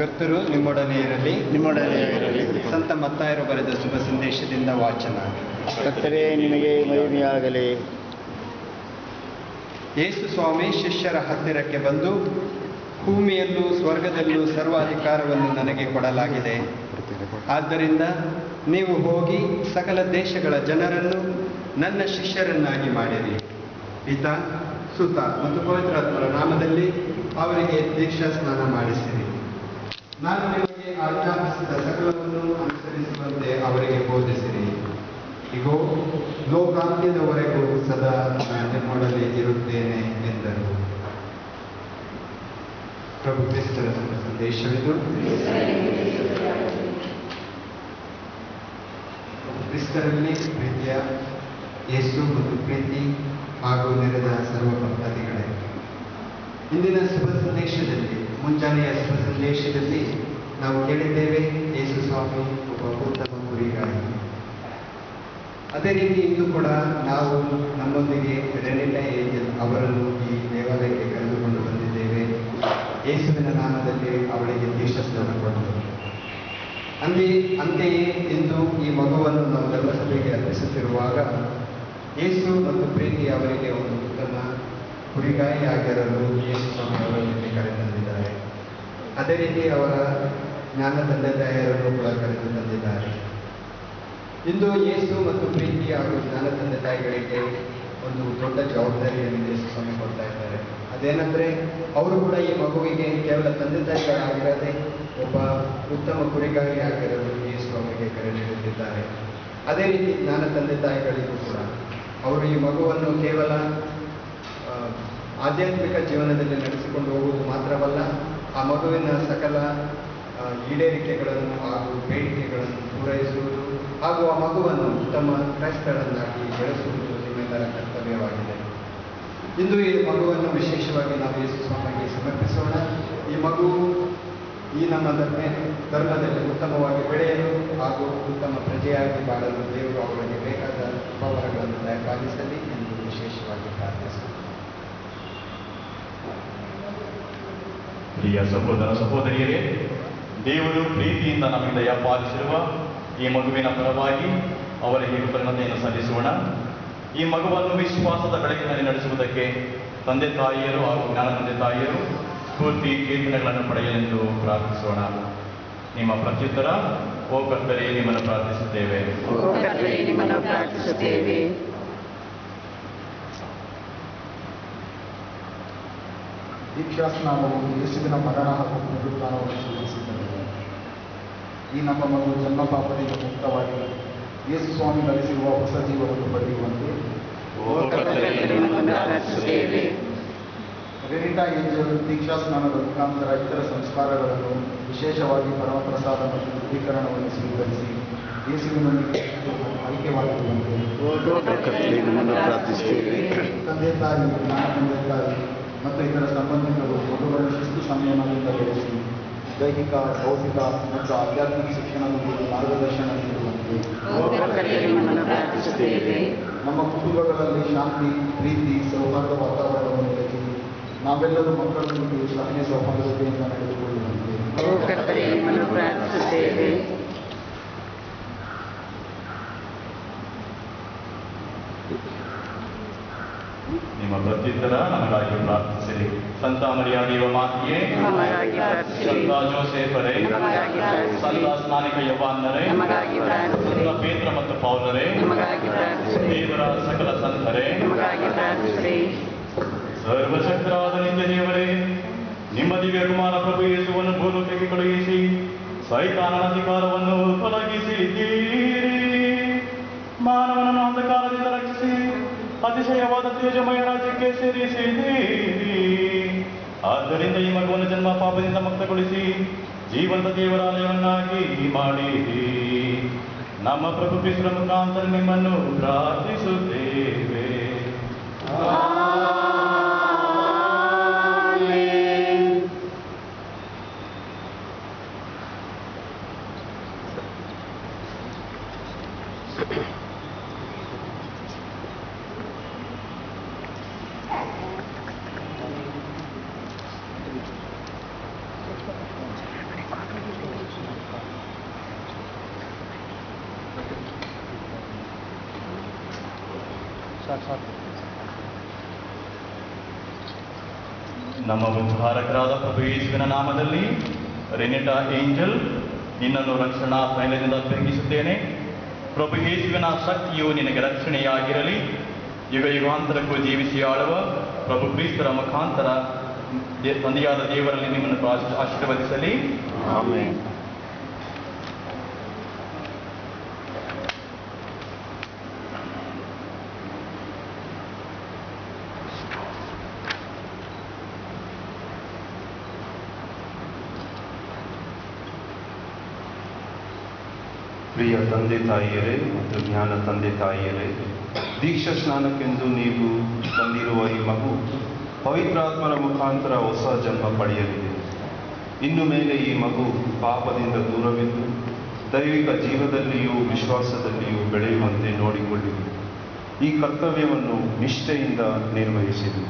ಕರ್ತರು ನಿಮ್ಮೊಡನೆ ಇರಲಿ. ನಿಮ್ಮೊಡನೆ ಇರಲಿ. ಸಂತ ಮತ್ತಾಯರು ಬರೆದ ಶುಭ ಸಂದೇಶದಿಂದ ವಾಚನ ಕರ್ತರೇ ನಿನಗೆ ಮಹಿಮೆಯಾಗಲಿ. ಯೇಸು ಸ್ವಾಮಿ ಶಿಷ್ಯರ ಹತ್ತಿರಕ್ಕೆ ಬಂದು ಭೂಮಿಯಲ್ಲೂ ಸ್ವರ್ಗದಲ್ಲೂ ಸರ್ವಾಧಿಕಾರವನ್ನು ನನಗೆ ಕೊಡಲಾಗಿದೆ. ಆದ್ದರಿಂದ ನೀವು ಹೋಗಿ ಸಕಲ ದೇಶಗಳ ಜನರನ್ನು ನನ್ನ ಶಿಷ್ಯರನ್ನಾಗಿ ಮಾಡಿರಿ. ಈತ ಸುತ ಮತ್ತು ಪವಿತ್ರಾತ್ಮರ ನಾಮದಲ್ಲಿ ಅವರಿಗೆ ದೀಕ್ಷಾ ಸ್ನಾನ ಮಾಡಿಸಿರಿ. ನಾನು ನಿಮಗೆ ಆಜ್ಞಾಪಿಸಿದ ಸಕಲವನ್ನು ಅನುಸರಿಸುವಂತೆ ಅವರಿಗೆ ಬೋಧಿಸಿರಿ. ಇಗೋ, ಲೋಕಾಂತ್ಯದವರೆಗೂ ಸದಾ ನಾನು ನಿಮ್ಮೊಡನೆ ಇರುತ್ತೇನೆ ಎಂದರು. ಪ್ರಭು ಕ್ರಿಸ್ತರ ಸಂದೇಶವಿದು. ಕ್ರಿಸ್ತರಲ್ಲಿ ಪ್ರೀತಿಯ ಯೇಸು ಮತ್ತು ಪ್ರೀತಿ ಹಾಗೂ ನೆರೆದ ಸರ್ವ ಭಕ್ತಾದಿಗಳೇ ಇಂದಿನ ಶುಭ ಸಂದೇಶದಲ್ಲಿ ನಾವು ಕೇಳಿದ್ದೇವೆ ಯೇಸು ಸ್ವಾಮಿ ಒಬ್ಬ ಉತ್ತಮ ಗುರಿಗಾಗಿ ಅದೇ ರೀತಿ ಇಂದು ಕೂಡ ನಾವು ನಮ್ಮೊಂದಿಗೆ ರೆನಿಟಾ ಏಂಜಲ್ ಅವರನ್ನು ಈ ದೇವಾಲಯಕ್ಕೆ ಕರೆದುಕೊಂಡು ಬಂದಿದ್ದೇವೆ. ಯೇಸುವಿನ ನಾಮದಲ್ಲಿ ಅವಳಿಗೆ ದೀಕ್ಷಾಸ್ನಾನ ಕೊಟ್ಟರು. ಅಂದೇ, ಅಂತೆಯೇ ಇಂದು ಈ ಮಗುವನ್ನು ನಾವು ಧರ್ಮಸಭೆಗೆ ಅರ್ಪಿಸುತ್ತಿರುವಾಗ ಯೇಸು ಮತ್ತು ಪ್ರೀತಿ ಅವರಿಗೆ ಒಂದು ಉತ್ತಮ ಕುರಿಗಾಯಿಯಾಗಿರಲು ಯೇಸು ಸ್ವಾಮಿ ಕರೆ ತಂದಿದ್ದಾರೆ ಅದೇ ರೀತಿ ಅವರ ಜ್ಞಾನ ತಂದೆ ತಾಯಿಯರನ್ನು ಕೂಡ ಕರೆದು ತಂದಿದ್ದಾರೆ. ಇಂದು ಯೇಸು ಮತ್ತು ಪ್ರೀತಿ ಹಾಗೂ ಜ್ಞಾನ ತಂದೆ ತಾಯಿಗಳಿಗೆ ಒಂದು ದೊಡ್ಡ ಜವಾಬ್ದಾರಿಯನ್ನು ಯೇಸು ಸ್ವಾಮಿ ಕೊಡ್ತಾ ಇದ್ದಾರೆ. ಅದೇನಂದ್ರೆ, ಅವರು ಕೂಡ ಈ ಮಗುವಿಗೆ ಕೇವಲ ತಂದೆ ತಾಯಿಗಳಾಗಿರದೆ ಒಬ್ಬ ಉತ್ತಮ ಗುರಿಗಾಗಿ ಆಗಿರಲು ಯೇಸು ಅವರಿಗೆ ಕರೆ ನೀಡುತ್ತಿದ್ದಾರೆ. ಅದೇ ರೀತಿ ಜ್ಞಾನ ತಂದೆ ತಾಯಿಗಳಿಗೂ ಕೂಡ. ಅವರು ಈ ಮಗುವನ್ನು ಕೇವಲ ಆಧ್ಯಾತ್ಮಿಕ ಜೀವನದಲ್ಲಿ ನಡೆಸಿಕೊಂಡು ಹೋಗುವುದು ಮಾತ್ರವಲ್ಲ, ಆ ಮಗುವಿನ ಸಕಲ ಈಡೇರಿಕೆಗಳನ್ನು ಹಾಗೂ ಬೇಡಿಕೆಗಳನ್ನು ಪೂರೈಸುವುದು ಹಾಗೂ ಆ ಮಗುವನ್ನು ಉತ್ತಮ ಕ್ರೈಸ್ತರನ್ನಾಗಿ ಬೆಳೆಸುವುದು ನಿಮ್ಮೆಲ್ಲರ ಕರ್ತವ್ಯವಾಗಿದೆ. ಇಂದು ಈ ಮಗುವನ್ನು ವಿಶೇಷವಾಗಿ ನಾವು ಯೇಸು ಸ್ವಾಮಿಗೆ ಸಮರ್ಪಿಸೋಣ. ಈ ಮಗು ಈ ನಮ್ಮ ಧರ್ಮ, ಧರ್ಮದಲ್ಲಿ ಉತ್ತಮವಾಗಿ ಬೆಳೆಯಲು ಹಾಗೂ ಉತ್ತಮ ಪ್ರಜೆಯಾಗಿ ಬಾಳಲು ದೇವರು ಅವರಿಗೆ ಬೇಕಾದ ಉಪವರಗಳನ್ನು ದಯಪಾಲಿಸಲಿ ಎಂದು ವಿಶೇಷವಾಗಿ ಪ್ರಾರ್ಥಿಸುತ್ತೇನೆ. ಪ್ರಿಯ ಸಹೋದರ, ಸಹೋದರಿಯರೇ ದೇವರು ಪ್ರೀತಿಯಿಂದ ನಮ್ಮಿಂದ ದಯಪಾಲಿಸಿರುವ ಈ ಮಗುವಿನ ಪರವಾಗಿ ಅವರಿಗೆ ಕೃತಜ್ಞತೆಯನ್ನು ಸಲ್ಲಿಸೋಣ. ಈ ಮಗುವನ್ನು ವಿಶ್ವಾಸದ ಬೆಳಕಿನಲ್ಲಿ ನಡೆಸುವುದಕ್ಕೆ ತಂದೆ ತಾಯಿಯರು ಹಾಗೂ ಜ್ಞಾನ ತಂದೆ ತಾಯಿಯರು ಸ್ಫೂರ್ತಿ ಕೀರ್ತನೆಗಳನ್ನು ಪಡೆಯಲೆಂದು ಪ್ರಾರ್ಥಿಸೋಣ. ನಿಮ್ಮ ಪ್ರತ್ಯುತ್ತರ ಓ ಕರ್ತರೆ ನಿಮ್ಮನ್ನು ಪ್ರಾರ್ಥಿಸುತ್ತೇವೆ. ಪ್ರಾರ್ಥಿಸುತ್ತೇವೆ. ದೀಕ್ಷಾಸ್ನಾನವು ಯೇಸುವಿನ ಮರಣ ಹಾಗೂ ಪುನರುತ್ಥಾನವನ್ನು ಸೂಚಿಸುತ್ತದೆ ಈ ನಮ್ಮ ಮಗಳು ಜನ್ಮ ಪಾಪದಿಂದ ಮುಕ್ತವಾಗಿ ಯೇಸು ಸ್ವಾಮಿ ನಡೆಸಿರುವ ಹೊಸ ಜೀವನವನ್ನು ಪಡೆಯುವಂತೆ. ರೆನಿಟಾ ಏಂಜಲ್ ದೀಕ್ಷಾಸ್ನಾನದ ಮುಖಾಂತರ ಇತರ ಸಂಸ್ಕಾರಗಳನ್ನು ವಿಶೇಷವಾಗಿ ಪರಮಪ್ರಸಾದ ಮತ್ತು ದೃಢೀಕರಣವನ್ನು ಸ್ವೀಕರಿಸಿ ಯೇಸುವಿನೊಂದಿಗೆ ಐಕ್ಯವಾಗಿರುವಂತೆ. ತಂದೆ ತಾಯಿ ಜ್ಞಾನ ತಂದೆ ತಾಯಿ ಮತ್ತು ಇತರ ಸಂಬಂಧಿಕರು ಮಗುವನ್ನು ಶಿಸ್ತು ಸಂಯಮದಿಂದ ಬೆಳೆಸಿ ದೈಹಿಕ ಭೌತಿಕ ಮತ್ತು ಆಧ್ಯಾತ್ಮಿಕ ಶಿಕ್ಷಣದೊಂದಿಗೆ ಮಾರ್ಗದರ್ಶನ ನೀಡುವಂತೆ ಓ ಕರ್ತನೇ ನಿಮ್ಮನ್ನು ಪ್ರಾರ್ಥಿಸುತ್ತೇವೆ ನಮ್ಮ ಕುಟುಂಬಗಳಲ್ಲಿ ಶಾಂತಿ ಪ್ರೀತಿ ಸೌಹಾರ್ದ ವಾತಾವರಣವನ್ನು ನೆಲೆಸಿ ನಾವೆಲ್ಲರೂ ಮಕ್ಕಳೊಂದಿಗೆ ಸಹನೆ ಸೌಹಾರ್ದತೆಯಿಂದ ನಡೆದುಕೊಳ್ಳುವಂತೆ ಓ ಕರ್ತನೇ ನಿಮ್ಮನ್ನು ಪ್ರಾರ್ಥಿಸುತ್ತೇವೆ ನಿಮ್ಮ ಪ್ರತ್ಯುತ್ತರ ನಮಗಾಗಿ ಪ್ರಾರ್ಥಿಸಿರಿ ಸಂತ ಮರಿಯ ಮಾತಿಯೇ. ಸಂತ ಜೋಸೇಫರೇ. ಸಂತ ಸ್ನಾನಿಕ ಯವಾನ್ನರೇ. ಸಂತ ಪೇತ್ರ ಮತ್ತು ಪೌಲರೇ. ದೇವರ ಸಕಲ ಸಂತರೇ ಸರ್ವಶಕ್ತರಾದ ನಿತ್ಯ ದೇವರೇ ನಿಮ್ಮ ದಿವ್ಯ ಕುಮಾರ ಪ್ರಭು ಯೇಸುವನ್ನು ಭೂಲೋಕಕ್ಕೆ ಕಳುಹಿಸಿ ಸೈತಾನನ ಅಧಿಕಾರವನ್ನು ತೊಲಗಿಸಿದ್ದೀರಿ ಮಾನವನನ್ನು ಅಂಧಕಾರದಿಂದ ರಕ್ಷಿಸಿ ಅತಿಶಯವಾದ ತೇಜಮಯರಾಜ್ಯಕ್ಕೆ ಸೇರಿಸಿದ್ದೀರಿ ಆದ್ದರಿಂದ ಈ ಮಗುವನ್ನು ಜನ್ಮ ಪಾಪದಿಂದ ಮುಕ್ತಗೊಳಿಸಿ ಜೀವಂತ ದೇವರಾಲಯವನ್ನಾಗಿ ಮಾಡಿ. ನಮ್ಮ ಪ್ರಭು ಪಿಸುರ ಮುಖಾಂತರ ನಿಮ್ಮನ್ನು ಪ್ರಾರ್ಥಿಸುತ್ತೇವೆ. Thank you. ನಮ್ಮ ಉದ್ಧಾರಕರಾದ ಪ್ರಭು ಯೇಸುವಿನ ನಾಮದಲ್ಲಿ ರೆನೆಟಾ ಏಂಜಲ್ ನಿನ್ನನ್ನು ರಕ್ಷಣಾ ತೈಲದಿಂದ ಅಭ್ಯರ್ಥಿಸುತ್ತೇನೆ ಪ್ರಭು ಯೇಸುವಿನ ಶಕ್ತಿಯು ನಿನಗೆ ರಕ್ಷಣೆಯಾಗಿರಲಿ. ಯುಗ ಯುಗಾಂತರಕ್ಕೂ ಜೀವಿಸಿ ಆಳುವ ಪ್ರಭು ಕ್ರಿಸ್ತರ ಮುಖಾಂತರ ತಂದೆಯಾದ ದೇವರಲ್ಲಿ ನಿಮ್ಮನ್ನು ಆಶೀರ್ವದಿಸಲಿ. ಪ್ರಿಯ ತಂದೆ ತಾಯಿಯರೇ ಮತ್ತು ಜ್ಞಾನ ತಂದೆ ತಾಯಿಯರೇ, ದೀಕ್ಷಾ ಸ್ನಾನಕ್ಕೆಂದು ನೀವು ತಂದಿರುವ ಈ ಮಗು ಪವಿತ್ರಾತ್ಮನ ಮುಖಾಂತರ ಹೊಸ ಜನ್ಮ ಪಡೆಯಲಿದೆ. ಇನ್ನು ಮೇಲೆ ಈ ಮಗು ಪಾಪದಿಂದ ದೂರವಿದ್ದು ದೈವಿಕ ಜೀವದಲ್ಲಿಯೂ ವಿಶ್ವಾಸದಲ್ಲಿಯೂ ಬೆಳೆಯುವಂತೆ ನೋಡಿಕೊಳ್ಳಿರಿ. ಈ ಕರ್ತವ್ಯವನ್ನು ನಿಷ್ಠೆಯಿಂದ ನಿರ್ವಹಿಸಿರಿ.